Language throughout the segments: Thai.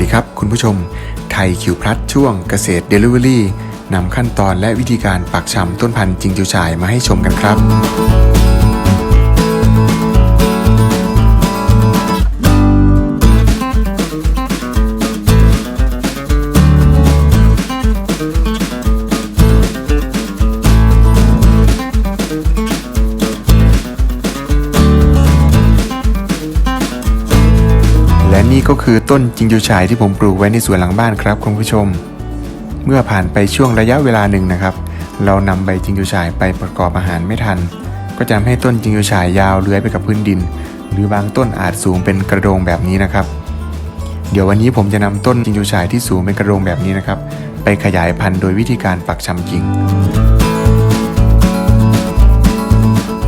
ดีครับ คุณผู้ชม ไทยคิวพลัสช่วงเกษตรเดลิเวอรี่นำขั้นตอนและวิธีการปักชำต้นพันธุ์จิงจิวฉายมาให้ชมกันครับ ก็คือต้นจิงจูฉายที่ผมปลูกไว้ในสวนหลังบ้านครับคุณผู้ชม เมื่อผ่านไปช่วงระยะเวลาหนึ่งนะครับ เรานำใบจิงจูฉายไปประกอบอาหารไม่ทัน ก็จะทำให้ต้นจิงจูฉายยาวเลื้อยไปกับพื้นดิน หรือบางต้นอาจสูงเป็นกระโดงแบบนี้นะครับ เดี๋ยววันนี้ผมจะนำต้นจิงจูฉายที่สูงเป็นกระโดงแบบนี้นะครับ ไปขยายพันธุ์โดยวิธีการปักชำกิ่ง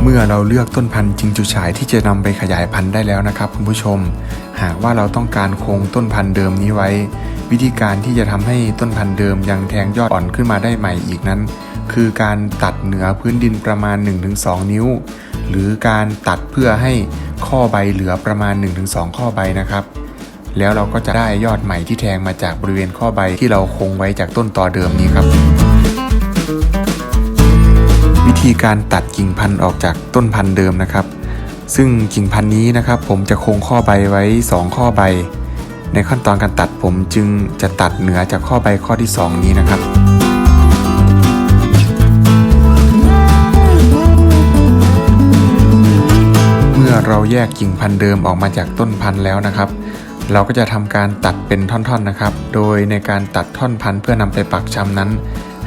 เมื่อเราเลือกต้นพันธุ์จิงจูฉายที่จะนำไปขยายพันธุ์ได้แล้วนะครับคุณผู้ชม หากว่าเราต้องการคงต้นพันธุ์เดิมนี้ไว้ วิธีการที่จะทำให้ต้นพันธุ์เดิมยังแทงยอดอ่อนขึ้นมาได้ใหม่อีกนั้น คือการตัดเหนือพื้นดินประมาณ 1-2 นิ้ว หรือการตัดเพื่อให้ข้อใบเหลือประมาณ 1-2 ข้อใบนะครับแล้วเราก็จะได้ยอดใหม่ที่แทงมาจากบริเวณข้อใบที่เราคงไว้จากต้นตอเดิมนี้ครับ ธีการตัดกิ่งพันธุ์ออกจากต้นพันธุ์เดิมนะครับ ซึ่งกิ่งพันธุ์นี้นะครับ ผมจะคงข้อใบไว้ 2 ข้อใบ ในขั้นตอนการตัดผมจึงจะตัดเหนือจากข้อใบข้อที่ 2 นี้นะครับเมื่อเราแยกกิ่งพันธุ์เดิมออกมาจากต้นพันธุ์แล้วนะครับ เราก็จะทำการตัดเป็นท่อนๆนะครับ โดยในการตัดท่อนพันธุ์เพื่อนำไปปักชำนั้น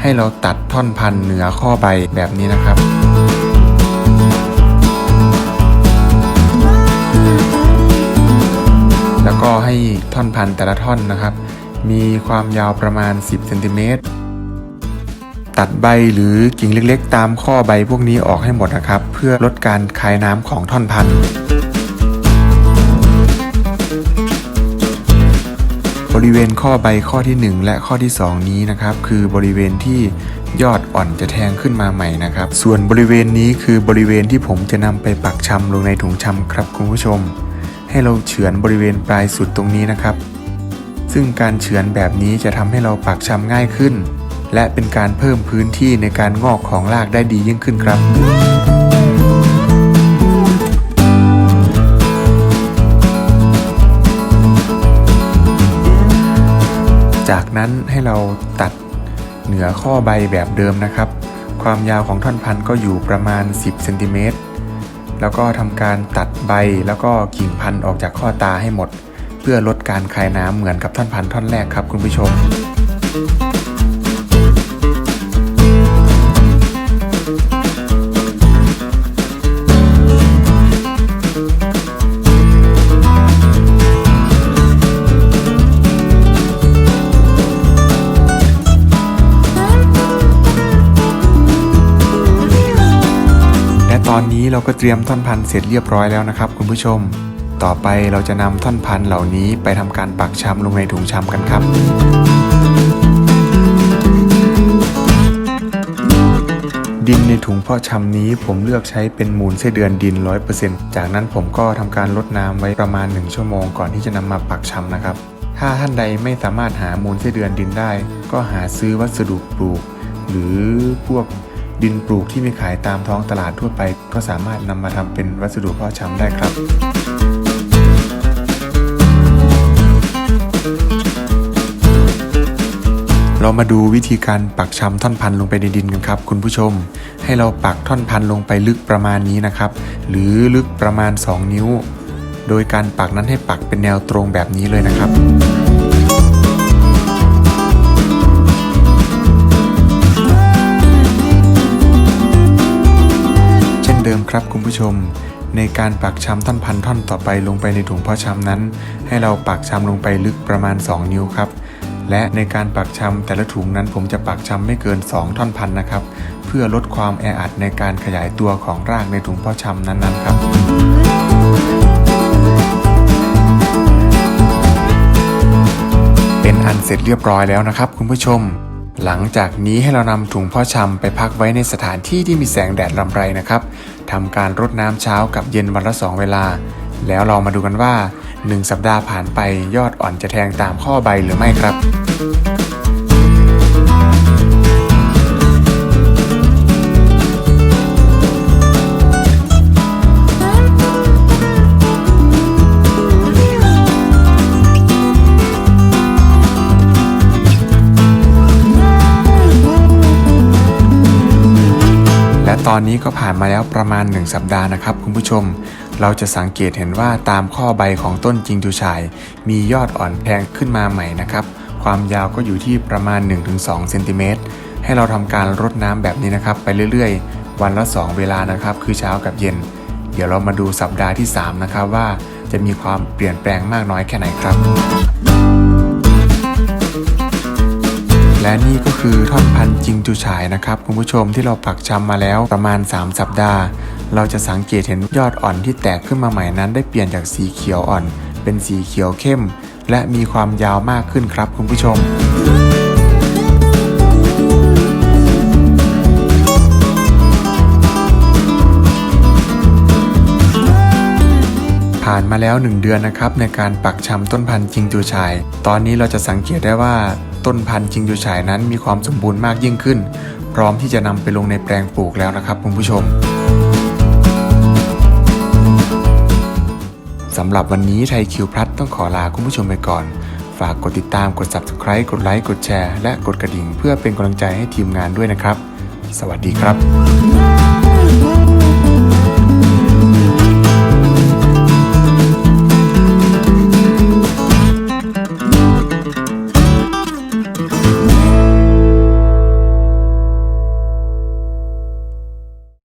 ให้เราตัดท่อนพันธุ์เหนือข้อใบแบบนี้นะครับแล้วก็ให้ท่อนพันธุ์แต่ละท่อนนะครับ มีความยาวประมาณ 10เซนติเมตรตัดใบหรือกิ่งเล็กๆ ตามข้อใบพวกนี้ออกให้หมดนะครับ เพื่อลดการคายน้ำของท่อนพันธุ์ ริเวณข้อใบข้อที่ 1 และข้อที่ 2 นี้นะครับ คือบริเวณที่ยอดอ่อนจะแทงขึ้นมาใหม่นะครับ ส่วนบริเวณนี้คือบริเวณที่ผมจะนำไปปักชำลงในถุงชำครับคุณผู้ชม ให้เราเฉือนบริเวณปลายสุดตรงนี้นะครับ ซึ่งการเฉือนแบบนี้จะทำให้เราปักชำง่ายขึ้น และเป็นการเพิ่มพื้นที่ในการงอกของรากได้ดียิ่งขึ้นครับ จากนั้นให้เราตัดเหนือข้อใบแบบเดิมนะครับ ความยาวของท่อนพันธุ์ก็อยู่ประมาณ 10เซนติเมตรแล้วก็ทำการตัดใบแล้วก็กิ่งพันธุ์ออกจากข้อตาให้หมด เพื่อลดการคายน้ำเหมือนกับท่อนพันธุ์ท่อนแรกครับคุณผู้ชม อนนี้เราก็เตรียมท่อนพันเสร็จเรียบร้อยแล้วนะครับ คุณผู้ชม ต่อไปเราจะนำท่อนพันเหล่านี้ไปทำการปักชำลงในถุงชำกันครับดินในถุงเพาะชำนี้ผมเลือกใช้เป็นมูลไส้เดือนดิน 100%จากนั้นผมก็ทำการลดน้ำไว้ประมาณ 1 ชั่วโมงก่อนที่จะนำมาปักชำนะครับ ถ้าท่านใดไม่สามารถหามูลไส้เดือนดินได้ ก็หาซื้อวัสดุปลูก หรือพวก ดินปลูกที่มีขายตามท้องตลาดทั่วไป ก็สามารถนำมาทำเป็นวัสดุเพาะชำได้ครับเรามาดูวิธีการปักชำท่อนพันธุ์ลงไปในดินกันครับ คุณผู้ชม ให้เราปักท่อนพันธุ์ลงไปลึกประมาณนี้นะครับ หรือลึกประมาณ 2 นิ้ว โดยการปักนั้นให้ปักเป็นแนวตรงแบบนี้เลยนะครับ นเดิมครับคุณผู้ชม ในการปักชำท่อนพันท่อนต่อไปลงไปในถุงพาะชำนั้น ให้เราปักชำลงไปลึกประมาณ 2 นิ้วครับ และในการปักชำแต่ละถุงนั้นผมจะปักชำไม่เกิน 2 ท่อนพันนะครับ เพื่อลดความแออัดในการขยายตัวของรากในถุงพาะชำนั้นๆครับเป็นอันเสร็จเรียบร้อยแล้วนะครับ คุณผู้ชม หลังจากนี้ให้เรานำถุงพ่อชำไปพักไว้ในสถานที่ที่มีแสงแดดรำไรนะครับทำการรดน้ำเช้ากับเย็นวันละสองเวลา แล้วลองมาดูกันว่า 1 สัปดาห์ผ่านไปยอดอ่อนจะแทงตามข้อใบหรือไม่ครับ ตอนนี้ก็ผ่านมาแล้วประมาณ 1 สัปดาห์นะครับคุณผู้ชม เราจะสังเกตเห็นว่าตามข้อใบของต้นจิงจูชาย มียอดอ่อนแทงขึ้นมาใหม่นะครับ ความยาวก็อยู่ที่ประมาณ 1-2เซนติเมตรให้เราทำการรดน้ำแบบนี้นะครับไปเรื่อยๆ วันละ 2 เวลานะครับ คือเช้ากับเย็น เดี๋ยวเรามาดูสัปดาห์ที่ 3 นะครับว่าจะมีความเปลี่ยนแปลงมากน้อยแค่ไหนครับ และนี่ก็คือท่อนพันจิงจูฉายนะครับคุณผู้ชมที่เราปักชำมาแล้วประมาณ 3 สัปดาห์ เราจะสังเกตเห็นยอดอ่อนที่แตกขึ้นมาใหม่นั้น ได้เปลี่ยนจากสีเขียวอ่อน เป็นสีเขียวเข้ม และมีความยาวมากขึ้นครับคุณผู้ชม ผ่านมาแล้ว 1 เดือนนะครับในการปักชำต้นพันธุ์จิงจูชาย ตอนนี้เราจะสังเกตได้ว่าต้นพันธุ์จิงจูชายนั้นมีความสมบูรณ์มากยิ่งขึ้น พร้อมที่จะนำไปลงในแปลงปลูกแล้วนะครับคุณผู้ชมสำหรับวันนี้ไทยคิวพลัดต้องขอลาคุณผู้ชมไปก่อน ฝากกดติดตามกด subscribe กดไลค์กดแชร์และกดกระดิ่ง เพื่อเป็นกำลังใจให้ทีมงานด้วยนะครับ สวัสดีครับ